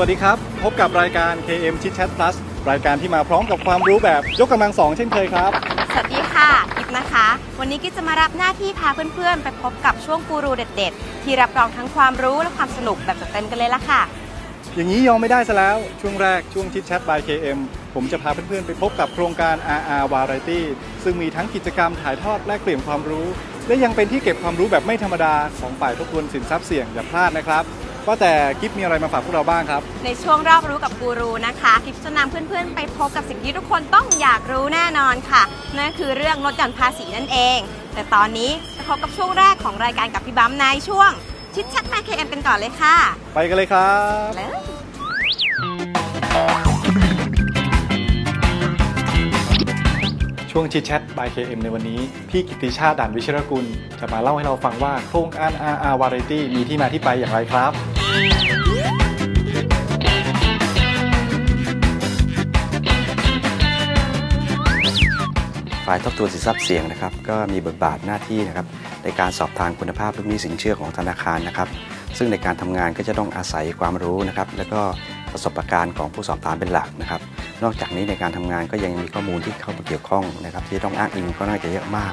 วัสดีครับ พบกับรายการ KM Chit Chat Plus รายการที่มาพร้อมกับความรู้แบบยกกำลังสองเช่นเคยครับ สวัสดีค่ะกิฟนะคะ วันนี้กิ๊บจะมารับหน้าที่พาเพื่อนๆ ไปพบกับช่วงกูรูเด็ด ๆ ที่รับรองทั้งความรู้และความสนุกแบบจัดเต็มกันเลยละค่ะ อย่างนี้ยอมไม่ได้ซะแล้ว ช่วงแรกช่วง Chit Chat by KM ผมจะพาเพื่อนๆ ไปพบกับโครงการ RR Variety ซึ่งมีทั้งกิจกรรมถ่ายทอดแลกเปลี่ยนความรู้ และยังเป็นที่เก็บความรู้แบบไม่ธรรมดาของฝ่ายทบทวนสินทรัพย์เสี่ยงอย่าพลาดนะครับ ว่าแต่กิฟมีอะไรมาฝากพวกเราบ้างครับ ในช่วงรอบรู้กับกูรูนะคะกิฟจะนำเพื่อนๆ ไปพบกับสิ่งที่ทุกคนต้องอยากรู้แน่นอนค่ะ นั่นคือเรื่องลดหย่อนภาษีนั่นเอง แต่ตอนนี้จะพบกับช่วงแรกของรายการกับพี่บัมในช่วง ชิดชัดมา KM กันก่อนเลยค่ะ ไปกันเลยครับ เลย ช่วง Chit Chat by KM ในวันนี้ พี่กิติชาติด่านวิชรกุล จะมาเล่าให้เราฟังว่าโครงการ RR Variety มีที่มาที่ไปอย่างไรครับ ฝ่ายทบทวนสินทรัพย์เสี่ยงนะครับ ก็มีบทบาทหน้าที่นะครับในการสอบทานคุณภาพลูกหนี้สินเชื่อของธนาคารนะครับ ซึ่งในการทำงานก็จะต้องอาศัยความรู้นะครับ แล้วก็ประสบการณ์ของผู้สอบทานเป็นหลักนะครับ นอกจากนี้ในการทำงานก็ยังมีข้อมูลที่เข้ามาเกี่ยวข้องนะครับ ที่ต้องอ้างอิงก็น่าจะเยอะมาก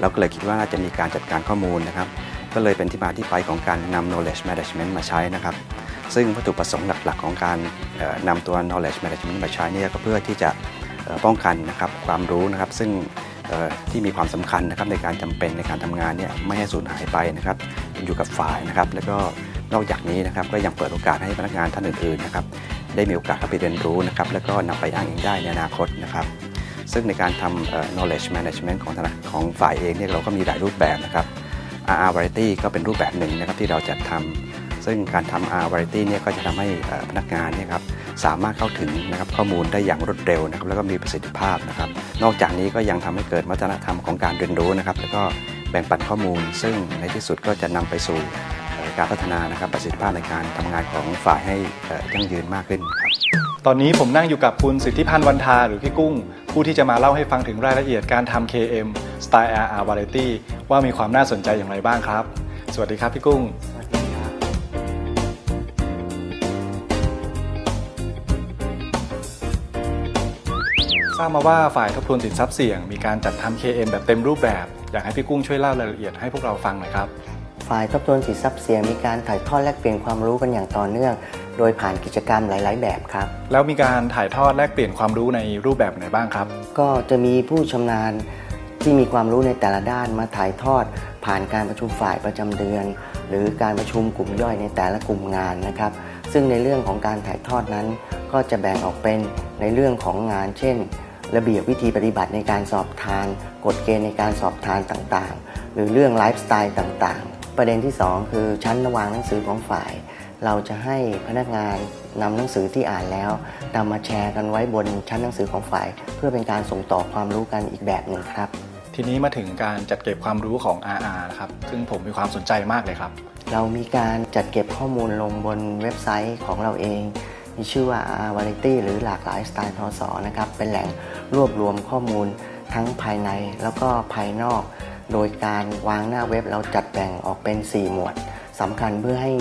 เราก็เลยคิดว่าน่าจะมีการจัดการข้อมูลนะครับ ก็เลยเป็นที่มาที่ไปของการนำ knowledge management มาใช้นะครับ ซึ่งวัตถุประสงค์หลักๆ ของการนำตัว knowledge management มาใช้นี่ก็เพื่อที่จะป้องกันนะครับความรู้นะครับ ซึ่งที่มีความสำคัญนะครับในการจำเป็นในการทำงานเนี่ยไม่ให้สูญหายไปนะครับอยู่กับฝ่ายนะครับ แล้วก็นอกจากนี้นะครับก็ยังเปิดโอกาสให้พนักงานท่านอื่นๆนะครับ ได้มีโอกาสเข้าไปเรียนรู้นะครับแล้วก็นำไปอ้างอิงได้ในอนาคตนะครับซึ่งในการทำ knowledge management ของธนาของฝ่ายเองเนี่ยเราก็มีหลายรูปแบบนะครับ RR Variety ก็เป็นรูปแบบหนึ่งนะครับที่เราจัดทำซึ่งการทำ RR Variety เนี่ยก็จะทำให้พนักงานเนี่ยครับสามารถเข้าถึงนะครับข้อมูลได้อย่างรวดเร็วนะครับแล้วก็มีประสิทธิภาพนะครับ นอกจากนี้ก็ยังทำให้เกิดวัฒนธรรมของการเรียนรู้นะครับแล้วก็แบ่งปันข้อมูล ซึ่งในที่สุดก็จะนำไปสู่ การพัฒนานะครับประสิทธิภาพในการทำงานของฝ่ายให้ยั่งยืนมากขึ้นครับตอนนี้ผมนั่งอยู่กับคุณสิทธิพันธ์วันทาหรือพี่กุ้ง ผู้ที่จะมาเล่าให้ฟังถึงรายละเอียดการทำ KM Style RR Variety ว่ามีความน่าสนใจอย่างไรบ้างครับ สวัสดีครับพี่กุ้งทราบมาว่าฝ่ายทบทวนสินทรัพย์เสี่ยงมีการจัดทำ KM แบบเต็มรูปแบบ อยากให้พี่กุ้งช่วยเล่ารายละเอียดให้พวกเราฟังหน่อยครับ ฝ่ายทบทวนสินทรัพย์เสี่ยงมีการถ่ายทอดแลกเปลี่ยนความรู้กันอย่างต่อเนื่อง โดยผ่านกิจกรรมหลาย ๆ แบบครับ แล้วมีการถ่ายทอดแลกเปลี่ยนความรู้ในรูปแบบไหนบ้างครับ ก็จะมีผู้ชำนาญที่มีความรู้ในแต่ละด้านมาถ่ายทอด ผ่านการประชุมฝ่ายประจำเดือน หรือการประชุมกลุ่มย่อยในแต่ละกลุ่มงานนะครับ ซึ่งในเรื่องของการถ่ายทอดนั้น ก็จะแบ่งออกเป็นในเรื่องของงาน เช่น ระเบียบวิธีปฏิบัติในการสอบทาน กฎเกณฑ์ในการสอบทานต่าง ๆ หรือเรื่องไลฟ์สไตล์ต่าง ๆ ประเด็นที่ 2 คือชั้นระวางหนังสือของฝ่าย เราจะให้พนักงานนำหนังสือที่อ่านแล้วนำมาแชร์กันไว้บนชั้นหนังสือของฝ่าย เพื่อเป็นการส่งต่อความรู้กันอีกแบบหนึ่งครับ ทีนี้มาถึงการจัดเก็บความรู้ของ RR นะครับซึ่งผมมีความสนใจมากเลยครับ เรามีการจัดเก็บข้อมูลลงบนเว็บไซต์ของเราเองมีชื่อว่า R Variety หรือหลากหลายสไตล์ทศนะครับเป็นแหล่งรวบรวมข้อมูลทั้งภายในแล้วก็ภายนอก โดยการวางหน้าเว็บเราจัดแบ่งออกเป็น 4 หมวดสำคัญเพื่อให้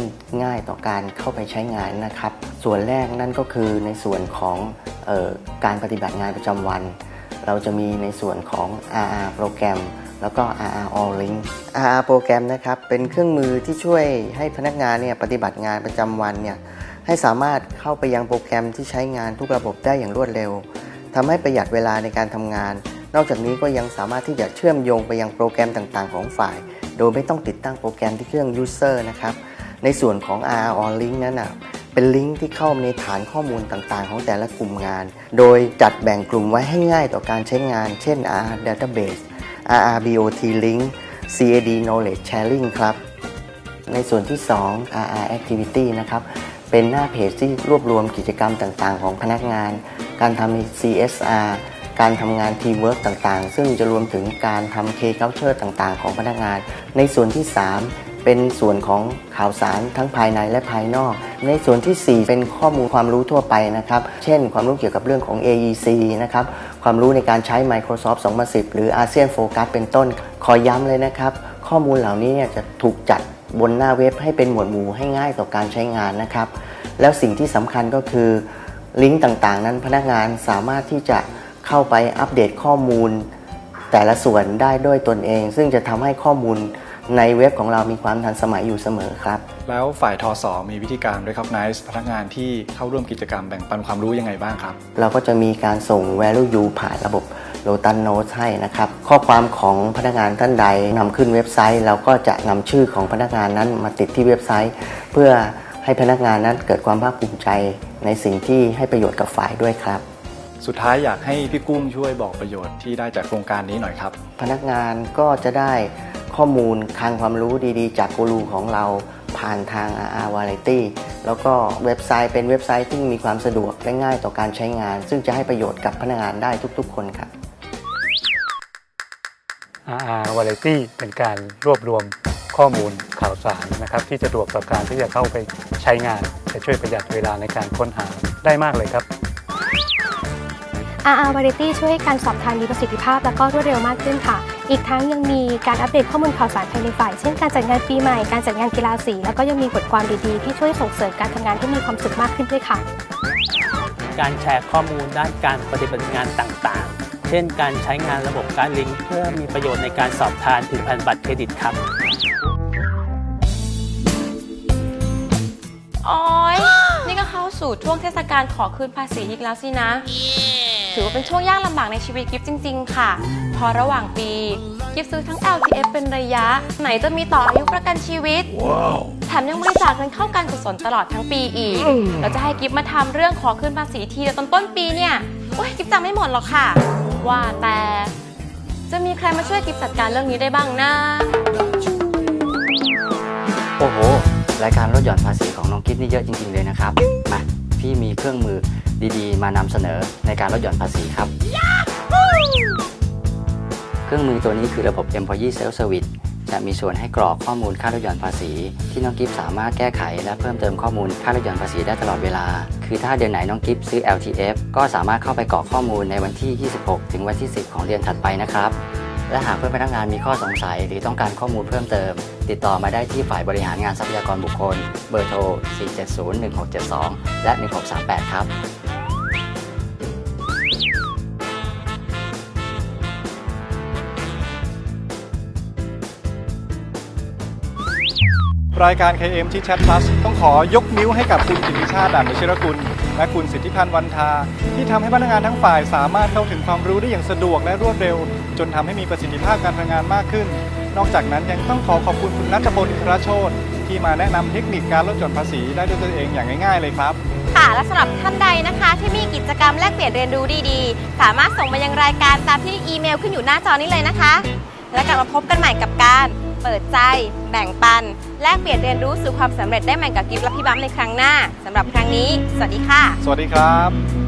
ง่ายต่อการเข้าไปใช้งานนะครับ ส่วนแรกนั่นก็คือในส่วนของออการปฏิบัติงานประจำวัน เราจะมีในส่วนของ RR โปรแกรม แล้วก็ RR All Link RR โปรแกรมนะครับเป็นเครื่องมือที่ช่วยให้พนักงานเนี่ยปฏิบัติงานประจำวันเนี่ยให้สามารถเข้าไปยังโปรแกรมที่ใช้งานทุกระบบได้อย่างรวดเร็วทำให้ประหยัดเวลาในการทำงาน นอกจากนี้ก็ยังสามารถที่จะเชื่อมโยงไปยังโปรแกรมต่างๆ ของฝ่าย โดยไม่ต้องติดตั้งโปรแกรมที่เครื่อง User นะครับ ในส่วนของ RR All Link นั้นนะเป็นลิงก์ที่เข้าในฐานข้อมูลต่างๆ ของแต่ละกลุ่มงาน โดยจัดแบ่งกลุ่มไว้ให้ง่ายต่อการใช้งาน เช่น RR Database RR BOT Link CAD Knowledge Sharing ครับ ในส่วนที่ 2 RR Activity นะครับ เป็นหน้าเพจที่รวบรวมกิจกรรมต่างๆ ของพนักงาน การทำ CSR การทำงานทีมเวิร์กต่างๆ ซึ่งจะรวมถึงการทำ K-Culture ต่างๆ ของพนักงาน ในส่วนที่ 3 เป็นส่วนของข่าวสารทั้งภายในและภายนอก ในส่วนทีสี่ 4 เป็นข้อมูลความรู้ทั่วไปนะครับ เช่น ความรู้เกี่ยวกับเรื่องของ AEC นะครับ ความรู้ในการใช้ Microsoft 2010 หรือ ASEAN Focus เป็นต้น ขอย้ำเลยนะครับ ข้อมูลเหล่านี้เนี่ยจะถูกจัดบนหน้าเว็บให้เป็นหมวดหมู่ให้ง่ายต่อการใช้งานนะครับ แล้วสิ่งที่สำคัญก็คือลิงก์ต่างๆ นั้นพนักงานสามารถที่จะ เข้าไปอัปเดตข้อมูล แต่ละส่วนได้ด้วยตนเอง ซึ่งจะทำให้ข้อมูลในเว็บของเรามีความทันสมัยอยู่เสมอครับ แล้วฝ่ายทศมีวิธีการด้วยครับนายพนักงานที่เข้าร่วมกิจกรรมแบ่งปันความรู้ยังไงบ้างครับ เราก็จะมีการส่ง value you ผ่านระบบ Lotus Notes ให้นะครับ ข้อความของพนักงานท่านใดนำขึ้นเว็บไซต์ เราก็จะนำชื่อของพนักงานนั้นมาติดที่เว็บไซต์ เพื่อให้พนักงานนั้นเกิดความภาคภูมิใจในสิ่งที่ให้ประโยชน์กับฝ่ายด้วยครับ สุดท้ายอยากให้พี่กุ้งช่วยบอกประโยชน์ที่ได้จากโครงการนี้หน่อยครับ พนักงานก็จะได้ข้อมูลคลังความรู้ดีๆ จากกูรูของเราผ่านทาง RR Variety แล้วก็เว็บไซต์เป็นเว็บไซต์ที่มีความสะดวกและง่ายต่อการใช้งาน ซึ่งจะให้ประโยชน์กับพนักงานได้ทุกๆ คนครับ RR Variety เป็นการรวบรวมข้อมูลข่าวสารนะครับ ที่สะดวกต่อการที่จะเข้าไปใช้งาน จะช่วยประหยัดเวลาในการค้นหาได้มากเลยครับ RR Variety ช่วยให้การสอบทานมีประสิทธิภาพและก็รวดเร็วมากขึ้นค่ะ อีกทั้งยังมีการอัปเดตข้อมูลข่าวสารภายในฝ่าย เช่นการจัดงานปีใหม่ การจัดงานกีฬาสี แล้วก็ยังมีบทความดีๆ ที่ช่วยส่งเสริมการทำงานให้มีความสุขมากขึ้นด้วยค่ะ การแชร์ข้อมูลด้านการปฏิบัติงานต่างๆ เช่น การใช้งานระบบการลิงก์เพื่อมีประโยชน์ในการสอบทานถึงพันบัตรเครดิตครับโอ้ยนี่ก็เข้าสู่ช่วงเทศกาลขอคืนภาษีอีกแล้วสินะ ถือว่าเป็นช่วงยากลำบากในชีวิตกิฟจริง ๆ ค่ะ พอระหว่างปี กิฟซื้อทั้ง LTF เป็นระยะ ไหนจะมีต่ออายุประกันชีวิต แถมยังบริจาคเงินเข้าการกุศลตลอดทั้งปีอีกแล้วจะให้กิฟมาทำเรื่องขอคืนภาษีทีเดียวตอนต้นปีเนี่ย โอ้ยกิฟจำไม่หมดหรอกค่ะ ว่าแต่ จะมีใครมาช่วยกิฟจัดการเรื่องนี้ได้บ้างนะโอ้โห รายการลดหย่อนภาษีของน้องกิฟนี่เยอะจริง ๆ เลยนะครับ มา พี่มีเครื่องมือดีๆ มานำเสนอในการลดหย่อนภาษีครับ เครื่องมือตัวนี้คือระบบ Employee Self Service จะมีส่วนให้กรอกข้อมูลค่าลดหย่อนภาษี ที่น้องกิฟสามารถแก้ไขและเพิ่มเติมข้อมูลค่าลดหย่อนภาษีได้ตลอดเวลา คือถ้าเดือนไหนน้องกิฟซื้อ LTF ก็สามารถเข้าไปกรอกข้อมูลในวันที่ 26 ถึงวันที่ 10 ของเดือนถัดไปนะครับ และหากเพื่อนพนักงานมีข้อสงสัยหรือต้องการข้อมูลเพิ่มเติม ติดต่อมาได้ที่ฝ่ายบริหารงานทรัพยากรบุคคล เบอร์โทร 470-1672 และ 1638 ครับ รายการ KM ที่ Chat Plus ต้องขอยกนิ้วให้กับคุณกิติชาติด่านวชิรกุล และคุณสิทธิพันธ์วันทา ที่ทำให้พนักงานทั้งฝ่ายสามารถเข้าถึงความรู้ได้อย่างสะดวกและรวดเร็ว จนทำให้มีประสิทธิภาพการทำงานมากขึ้น นอกจากนั้นยังต้องขอขอบคุณคุณนัทพลอินทรโชตที่มาแนะนำเทคนิคการลดหย่อนภาษีได้ด้วยตัวเองอย่างง่ายๆเลยครับ ค่ะและสำหรับท่านใดนะคะ ที่มีกิจกรรมแลกเปลี่ยนเรียนรู้ดีๆ สามารถส่งมายังรายการตามที่อีเมลขึ้นอยู่หน้าจอนี้เลยนะคะ แล้วกลับมาพบกันใหม่กับการ เปิดใจ แบ่งปัน แลกเปลี่ยนเรียนรู้สู่ความสำเร็จได้ใหม่กับกิฟต์และพี่บัมในครั้งหน้าสำหรับครั้งนี้ สวัสดีค่ะ สวัสดีครับ